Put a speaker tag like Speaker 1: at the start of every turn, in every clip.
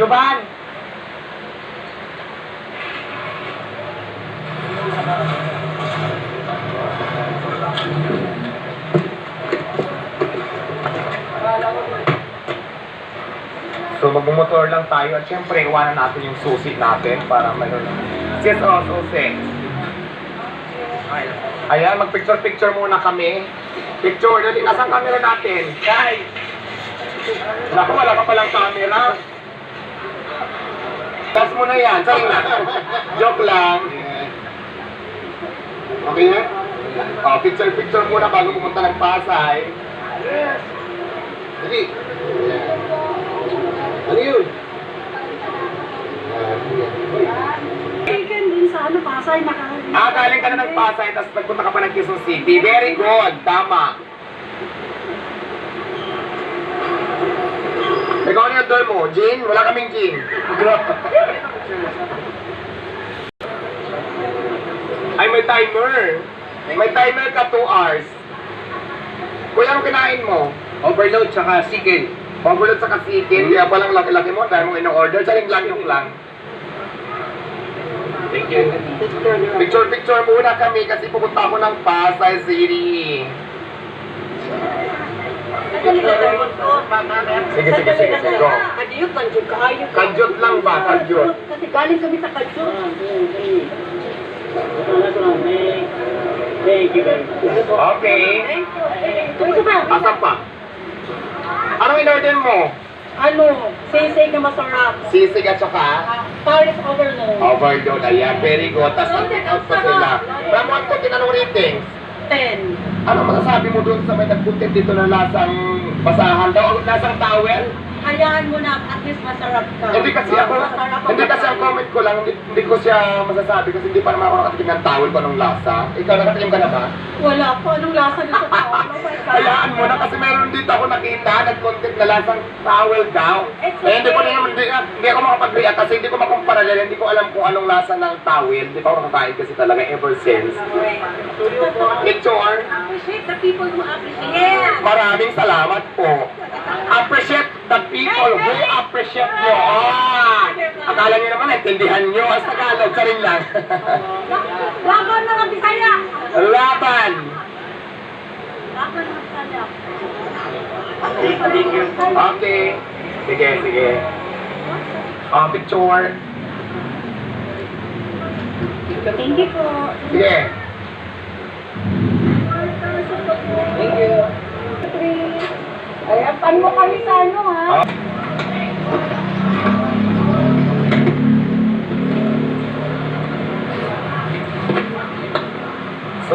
Speaker 1: Juban! So magmumotor lang tayo at syempre iwanan natin yung susi natin para may Yes, oh, susi. Ayan, mag-picture-picture muna kami. Picture, dali, nasaan camera natin? Guys! Naku, wala ka palang camera. Tas mo na yan, sorry na. Joke lang. Okay na? Oh, picture-picture muna bago pumunta ng Pasay. Dali. Ano yun?
Speaker 2: Weekend din sa ano, Pasay, naka...
Speaker 1: Ah, galing ka na ng Pasay, tapos nagpunta ka pa ng Quezon City. Very good, tama. Ikaw yung door mo? Gin? Wala kaming gin. Ay, may timer. May timer ka 2 hours. Kuya, ano kinain mo?
Speaker 3: Overload tsaka chicken.
Speaker 1: Pagulot sa kasikin, kaya palang laki-laki mo, dahil mo in-order, saling lang yung lang.
Speaker 3: Thank you.
Speaker 1: Picture-picture muna kami kasi pupunta ako ng Pasay City. Sige, sige, sige, sige, go.
Speaker 2: Kadiyot, kanjot ka, ayot ka.
Speaker 1: Kadyot lang ba? Kadyot.
Speaker 2: Kasi galing kami sa kadiyot.
Speaker 1: Okay. Asan pa? Anong in-order mo?
Speaker 2: Ano, sisig na masarap.
Speaker 1: Sisig at saka
Speaker 2: Paris overload.
Speaker 1: overload. Ayan, very good. Tapos nag-out pa sila. Ramon ko tinanong ratings.
Speaker 2: 10.
Speaker 1: Ano masasabi mo dun sa may nag-content dito na lasang basahan daw? Lasang towel?
Speaker 2: Hayaan mo na at least masarap ka.
Speaker 1: Hindi kasi ako,
Speaker 2: Masarap
Speaker 1: hindi kasi ang comment ko lang, hindi, hindi ko siya masasabi kasi hindi pa naman ako nakatikim ng towel kung anong lasa. Ikaw nakatikim ka na ba?
Speaker 2: Wala po. Anong lasa nito? My God.
Speaker 1: Hayaan mo na kasi meron dito ako nakita, nag-content na lasang towel daw.
Speaker 2: It's
Speaker 1: Eh, hindi ko na
Speaker 2: okay.
Speaker 1: naman, hindi, hindi ako makapag-react kasi hindi ko makumpara dahil hindi ko alam kung anong lasa ng towel. Hindi pa ako nakakain kasi talaga ever since. Picture,
Speaker 2: Appreciate the people who appreciate.
Speaker 1: maraming salamat po. Appreciate the people who appreciate nyo. Ah, akala nyo naman, naintindihan nyo. Ang Tagalog, ka rin lang.
Speaker 2: Laban na lang Bisaya.
Speaker 1: Laban!
Speaker 2: Laban na Bisaya.
Speaker 1: Okay. Sige, sige. Ah, picture.
Speaker 2: Thank you po.
Speaker 1: Sige.
Speaker 2: Thank you. Ay, pan mo kami sa ano ha?
Speaker 1: Ah.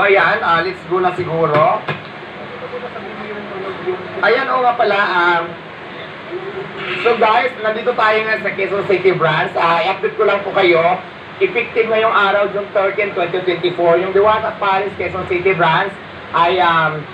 Speaker 1: So ayan, ah, let's go na siguro. Ayan o nga pala, um, so guys, nandito tayo nga sa Quezon City branch. Ah, i-update ko lang po kayo. Effective ngayong araw, June 13, 2024. Yung Diwata Paris Quezon City branch ay um,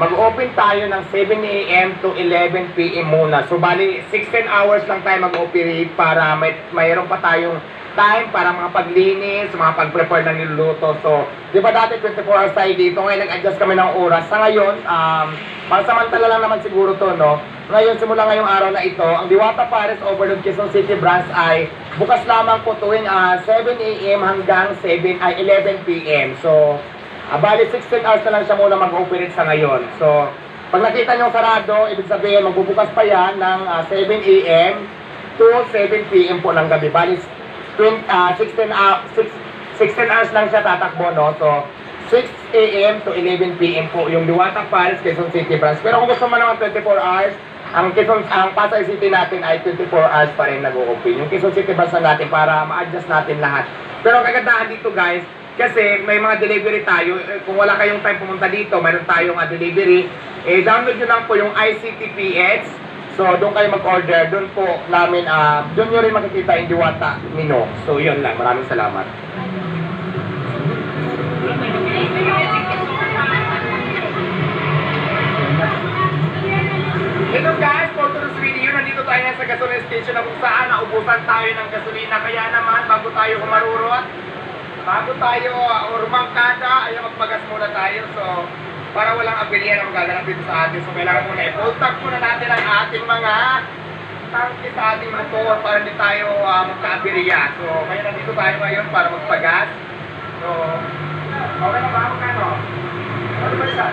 Speaker 1: mag-open tayo ng 7 a.m. to 11 p.m. muna. So, bali, 16 hours lang tayo mag-operate para may, mayroon pa tayong time para mga paglinis, mga pag-prepare ng niluluto. So, di ba dati 24 hours tayo dito, ngayon nag-adjust kami ng oras. Sa ngayon, um, pansamantala lang naman siguro to, no? Ngayon, simula ngayong araw na ito, ang Diwata Paris Overload Quezon City branch ay bukas lamang po tuwing ah, 7 a.m. hanggang 7, ay 11 p.m. So, Ah, bali 16 hours na lang siya muna mag-operate sa ngayon. So, pag nakita nyo sarado, ibig sabihin magbubukas pa yan ng ah, 7 a.m. to 7 p.m. po ng gabi. Bali 20, ah, 16, ah, 6 16 hours lang siya tatakbo, no? So, 6 a.m. to 11 p.m. po yung Liwatang Paris, Quezon City branch. Pero kung gusto mo naman 24 hours, ang Quezon, ang Pasay City natin ay 24 hours pa rin nag-open. Yung Quezon City branch na natin para ma-adjust natin lahat. Pero ang kagandahan dito guys, kasi may mga delivery tayo. Eh, Kung wala kayong time pumunta dito, mayroon tayong ah, delivery. Eh, download nyo lang po yung ICTPX. So, doon kayo mag-order. Doon po namin, ah, doon nyo rin makikita yung Diwata Mino. So, yun lang. Maraming salamat. Hello guys, today's video, nandito tayo ngayon sa gasoline station na kung saan naubusan tayo ng gasolina. Kaya naman, bago tayo kumarurot, bago tayo uh, urmangkada, ay magpagas muna tayo. So, para walang abilihan ang gaganap dito sa atin. So, kailangan muna tank muna natin ang ating mga tangke sa ating motor para hindi tayo uh, magka-aberya. So, kaya nandito tayo ngayon para magpagas. So, okay na ba ako ano? Ano ba siya?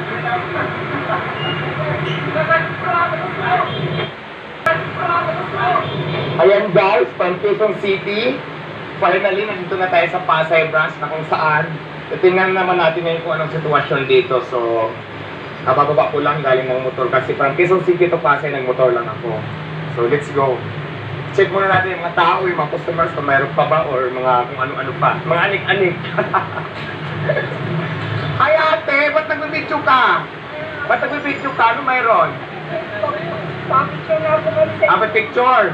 Speaker 1: Ayan guys, from Quezon City. Finally, nandito na tayo sa Pasay branch na kung saan. Tingnan naman natin ngayon kung anong sitwasyon dito. So, kabababa ko lang galing ng motor kasi from Quezon City to Pasay nagmotor lang ako. So, let's go. Check muna natin yung mga tao, yung mga customers kung mayroon pa ba or mga kung ano-ano pa. Mga anik-anik. Hi ate, ba't nagbibidyo ka? Ba't nagbibidyo ka? Ano mayroon?
Speaker 2: Papicture na ako kami sa
Speaker 1: Apat picture.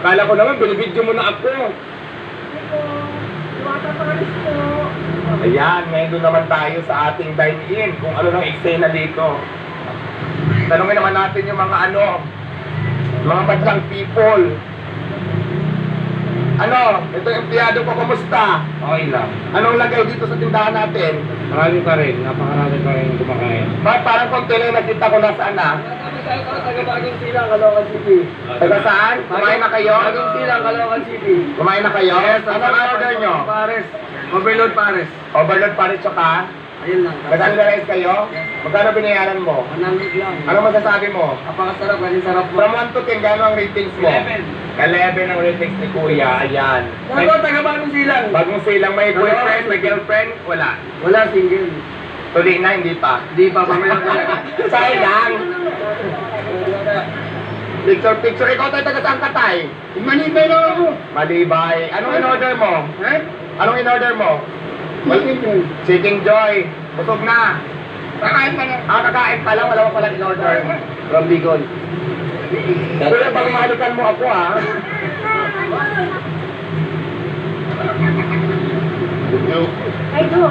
Speaker 1: Akala ko naman, binibidyo mo na ako.
Speaker 2: ko. Diwata Paris po.
Speaker 1: Ayan, ngayon naman tayo sa ating dine-in, kung ano nang eksena dito. Tanungin naman natin yung mga ano, mga badlang people. Ano, ito yung empleyado ko, kumusta?
Speaker 3: Okay lang.
Speaker 1: Anong lagay dito sa tindahan natin?
Speaker 3: Marami pa rin. Napakarami pa rin kumakain.
Speaker 1: Bakit parang konti lang nakita ko nasaan na?
Speaker 3: Taga-bagong silang, Caloocan City.
Speaker 1: Taga saan? Kumain na kayo?
Speaker 3: Bagong silang, Caloocan City.
Speaker 1: Kumain na kayo? ano ang order nyo?
Speaker 3: Pares. Overload Pares.
Speaker 1: Overload pa rin tsaka?
Speaker 3: Ayun lang.
Speaker 1: Nag-underize kayo? Magkano binayaran mo?
Speaker 3: 100 lang.
Speaker 1: Ano masasabi mo?
Speaker 3: Napakasarap kasi sarap mo.
Speaker 1: From 1 to 10, gano'n ang ratings mo? 11 ang ratings ni Kuya, ayan. May,
Speaker 3: Ako, taga-bagong silang.
Speaker 1: bagong silang may boyfriend, may girlfriend, wala.
Speaker 3: Wala, single.
Speaker 1: Tuloy na, hindi pa.
Speaker 3: Di pa, mamaya ko lang.
Speaker 1: Sayang! Picture, picture. Ikaw tayo taga saan ka tay?
Speaker 3: Manibay lang ako.
Speaker 1: Malibay. Anong in-order mo?
Speaker 3: Ha?
Speaker 1: Anong in-order mo?
Speaker 3: Chicken.
Speaker 1: Chicken Joy. Busog na. Kakain pa lang. Ah, kakain pa lang. Wala pa pala in-order.
Speaker 3: From Bicol.
Speaker 1: Kuya, pag mahalikan mo ako ha.
Speaker 2: Ay, do.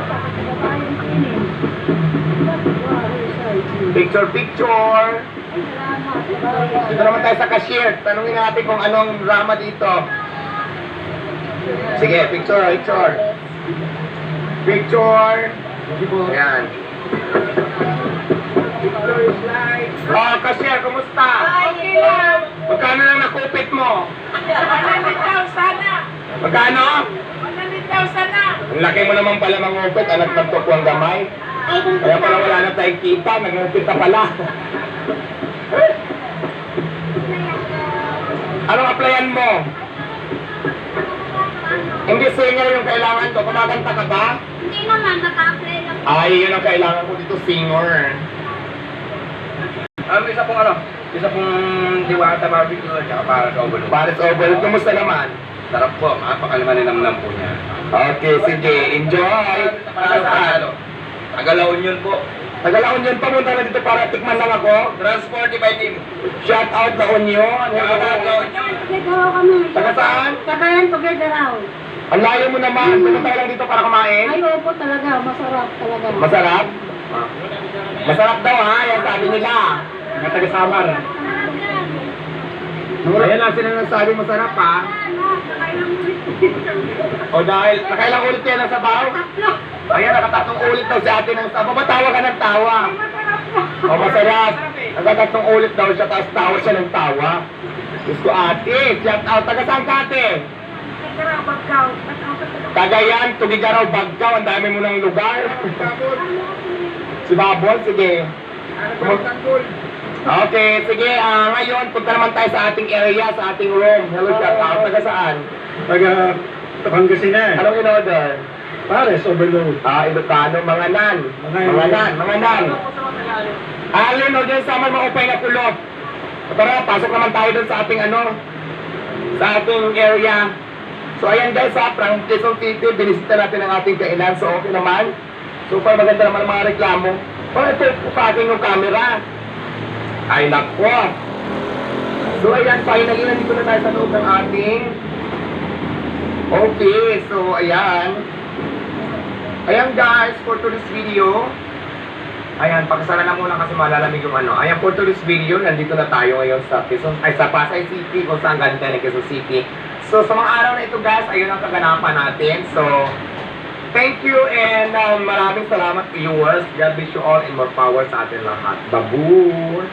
Speaker 1: Picture, picture. Dito naman tayo sa cashier. Tanungin natin kung anong drama dito. Sige, picture, picture. Picture. Ayan. Oh, cashier, kumusta?
Speaker 2: Okay lang.
Speaker 1: Magkano lang nakupit mo?
Speaker 2: 100,000 na.
Speaker 1: Magkano?
Speaker 2: 100,000 na.
Speaker 1: Ang laki mo naman pala mangupit, anak ng tukwang gamay.
Speaker 2: Ay, kung
Speaker 1: Kaya pala wala na tayong kita, nangupit ka pala. Anong applyan mo? Hindi singer yung kailangan ko. Kumakanta ka ba?
Speaker 2: Hindi naman, naka-apply lang.
Speaker 1: Ay, yun ang kailangan ko dito, singer.
Speaker 3: Um, isa pong ano, isa pong diwata barbecue at saka para sa overload.
Speaker 1: Paris Overload, kumusta naman?
Speaker 3: Sarap po, napakalimaninamnam po niya.
Speaker 1: Okay, sige, enjoy! Taga saan?
Speaker 3: Tagalaon yun po.
Speaker 1: Tagalaon yun, pamunta na dito para tikman lang ako.
Speaker 3: Transport by team.
Speaker 1: Shout out na Union.
Speaker 3: Tagalaon
Speaker 2: Together raw kami.
Speaker 1: Taga saan?
Speaker 2: Tagayan together raw.
Speaker 1: Ang layo mo naman, pumunta ka lang dito para kumain.
Speaker 2: Ay, opo talaga. Masarap talaga.
Speaker 1: Masarap? Masarap daw ha, yan sabi nila. Mga taga Samar. Ayan na sila nagsabi masarap ha. O dahil, nakailang ulit yan ang sabaw? Ayan, nakatatlong ulit daw si ate ng sabaw. Ba't tawa ka ng tawa? O masarap. Nakatatlong ulit daw siya, tapos tawa siya ng tawa. Ko ate, shout out. Taga saan ka ate? Cagayan, Tugigaraw, Baggaw, ang dami mo ng lugar. si Babol, sige. Okay, sige, ah ngayon, punta naman tayo sa ating area, sa ating room. Hello, shout out. Taga saan?
Speaker 3: Taga Pangasinan.
Speaker 1: Anong in-order?
Speaker 3: Pares, overload.
Speaker 1: Ah, Ilocano, mga nan.
Speaker 3: Mga
Speaker 1: Mga nan, mga nan. Alin, o dyan sa mga maupay na kulot. Tara, pasok naman tayo doon sa ating ano, sa ating area. So ayan guys, sa Frank Quezon City, binisita natin ang ating kainan. So okay naman. Super maganda naman ang mga reklamo. Oh, ito, pukakin yung camera. Ay, nako. So ayan, finally, nandito na tayo sa loob ng ating Okay, so ayan. Ayan guys, for today's video, ayan, pakisara na muna kasi malalamig yung ano. Ayan, for today's video, nandito na tayo ngayon sa Quezon, ay sa Pasay City, kung saan galing tayo ng Quezon City. So, sa mga araw na ito guys, ayun ang kaganapan natin. So, thank you and um, maraming salamat viewers. God bless you all and more power sa atin lahat. Babu!